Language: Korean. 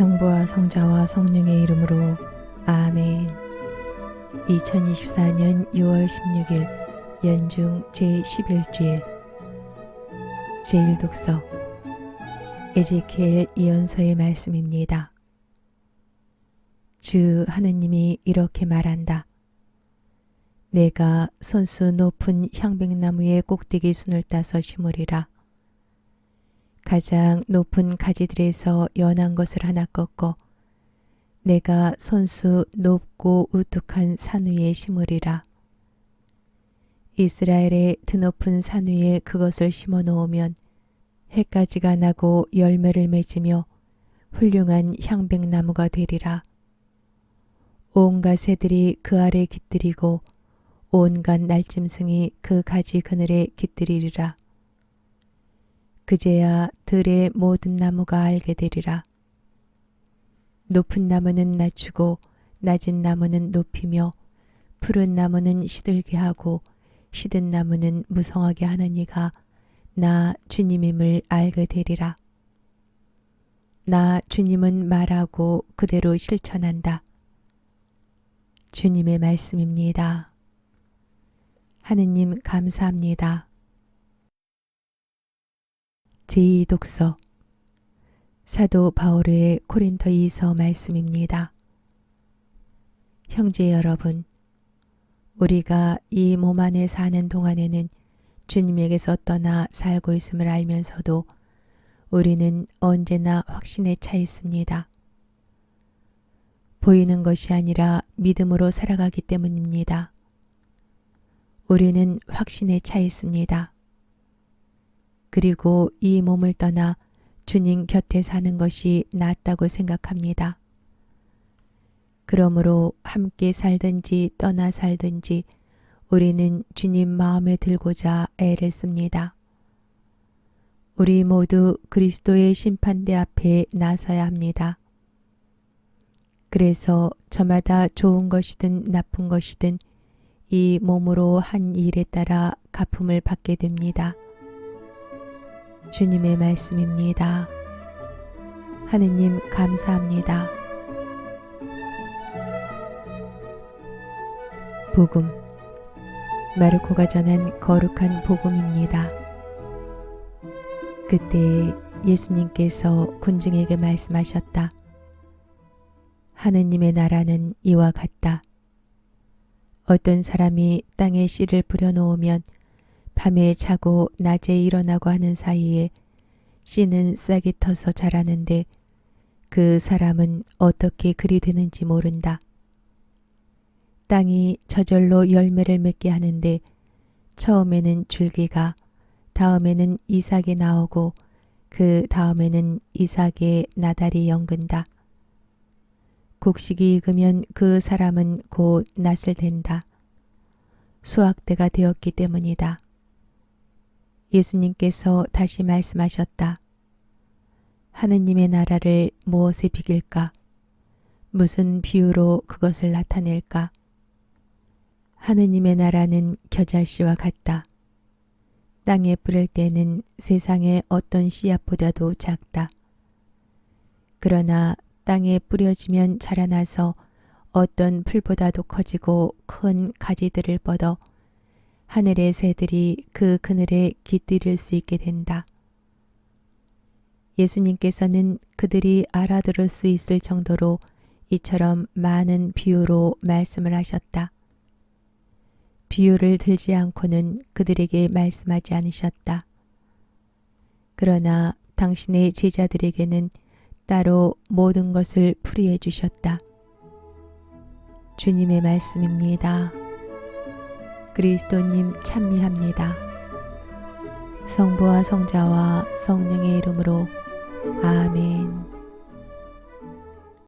성부와 성자와 성령의 이름으로 아멘. 2024년 6월 16일 연중 제11주일 제1독서 에제키엘 이언서의 말씀입니다. 주 하느님이 이렇게 말한다. 내가 손수 높은 향백나무의 꼭대기 순을 따서 심으리라. 가장 높은 가지들에서 연한 것을 하나 꺾어 내가 손수 높고 우뚝한 산 위에 심으리라. 이스라엘의 드높은 산 위에 그것을 심어 놓으면 해까지가 나고 열매를 맺으며 훌륭한 향백나무가 되리라. 온갖 새들이 그 아래 깃들이고 온갖 날짐승이 그 가지 그늘에 깃들이리라. 그제야 들의 모든 나무가 알게 되리라. 높은 나무는 낮추고 낮은 나무는 높이며 푸른 나무는 시들게 하고 시든 나무는 무성하게 하는 이가 나 주님임을 알게 되리라. 나 주님은 말하고 그대로 실천한다. 주님의 말씀입니다. 하느님 감사합니다. 제2독서 사도 바오르의 코린토 2서 말씀입니다. 형제 여러분, 우리가 이 몸 안에 사는 동안에는 주님에게서 떠나 살고 있음을 알면서도 우리는 언제나 확신에 차 있습니다. 보이는 것이 아니라 믿음으로 살아가기 때문입니다. 우리는 확신에 차 있습니다. 그리고 이 몸을 떠나 주님 곁에 사는 것이 낫다고 생각합니다. 그러므로 함께 살든지 떠나 살든지 우리는 주님 마음에 들고자 애를 씁니다. 우리 모두 그리스도의 심판대 앞에 나서야 합니다. 그래서 저마다 좋은 것이든 나쁜 것이든 이 몸으로 한 일에 따라 가품을 받게 됩니다. 주님의 말씀입니다. 하느님 감사합니다. 복음 마르코가 전한 거룩한 복음입니다. 그때 예수님께서 군중에게 말씀하셨다. 하느님의 나라는 이와 같다. 어떤 사람이 땅에 씨를 뿌려 놓으면 밤에 자고 낮에 일어나고 하는 사이에 씨는 싹이 터서 자라는데 그 사람은 어떻게 그리 되는지 모른다. 땅이 저절로 열매를 맺게 하는데 처음에는 줄기가 다음에는 이삭이 나오고 그 다음에는 이삭의 나달이 연근다. 곡식이 익으면 그 사람은 곧 낫을 된다. 수확대가 되었기 때문이다. 예수님께서 다시 말씀하셨다. 하느님의 나라를 무엇에 비길까? 무슨 비유로 그것을 나타낼까? 하느님의 나라는 겨자씨와 같다. 땅에 뿌릴 때는 세상의 어떤 씨앗보다도 작다. 그러나 땅에 뿌려지면 자라나서 어떤 풀보다도 커지고 큰 가지들을 뻗어 하늘의 새들이 그 그늘에 깃들일 수 있게 된다. 예수님께서는 그들이 알아들을 수 있을 정도로 이처럼 많은 비유로 말씀을 하셨다. 비유를 들지 않고는 그들에게 말씀하지 않으셨다. 그러나 당신의 제자들에게는 따로 모든 것을 풀이해 주셨다. 주님의 말씀입니다. 그리스도님 찬미합니다. 성부와 성자와 성령의 이름으로 아멘.